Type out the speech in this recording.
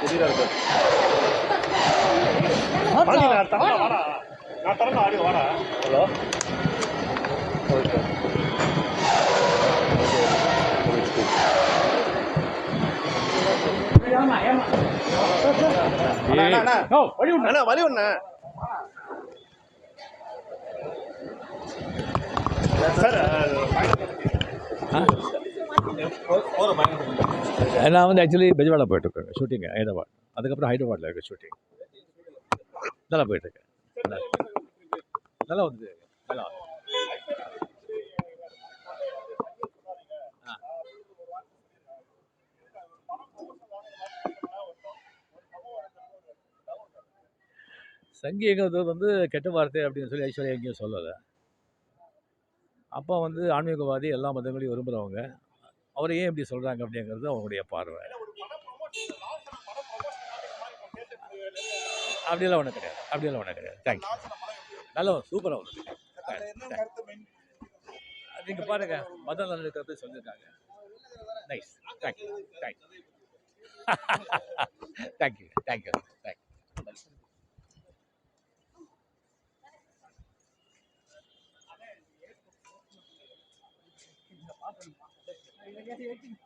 புதிரா இருக்கு. Hello okay அண்ணா. அண்ணா, வழி விடுண்ணே. Sir நான் வந்து ஆக்சுவலி பெஜவாடா போயிட்டுருக்கேன் ஷூட்டிங் ஹைதராபாத். அதுக்கப்புறம் ஹைதராபாத்தில் இருக்க ஷூட்டிங் நல்லா போயிட்டுருக்கேன். நல்லா. வந்து நல்லா. வந்து. வந்து கெட்ட வார்த்தை அப்படின்னு சொல்லி ஐஸ்வர்யா எங்கேயும் சொல்லலை. அப்பா வந்து ஆன்மீகவாதி எல்லா மதங்களையும் விரும்புகிறவங்க அவரை ஏன் இப்படி சொல்கிறாங்க அப்படிங்கிறது அவங்களுடைய பார்வை. அப்படியெல்லாம் ஒன்றும் கிடையாது. அப்படியெல்லாம் ஒன்றும் கிடையாது. தேங்க்யூ நல்லா சூப்பராக வந்து நீங்கள் பாருங்க. மத நல்லிருக்கிறது சொல்லியிருக்காங்க. Nice thank you thank you thank you thank you thank you பார்த்துட்டேன்.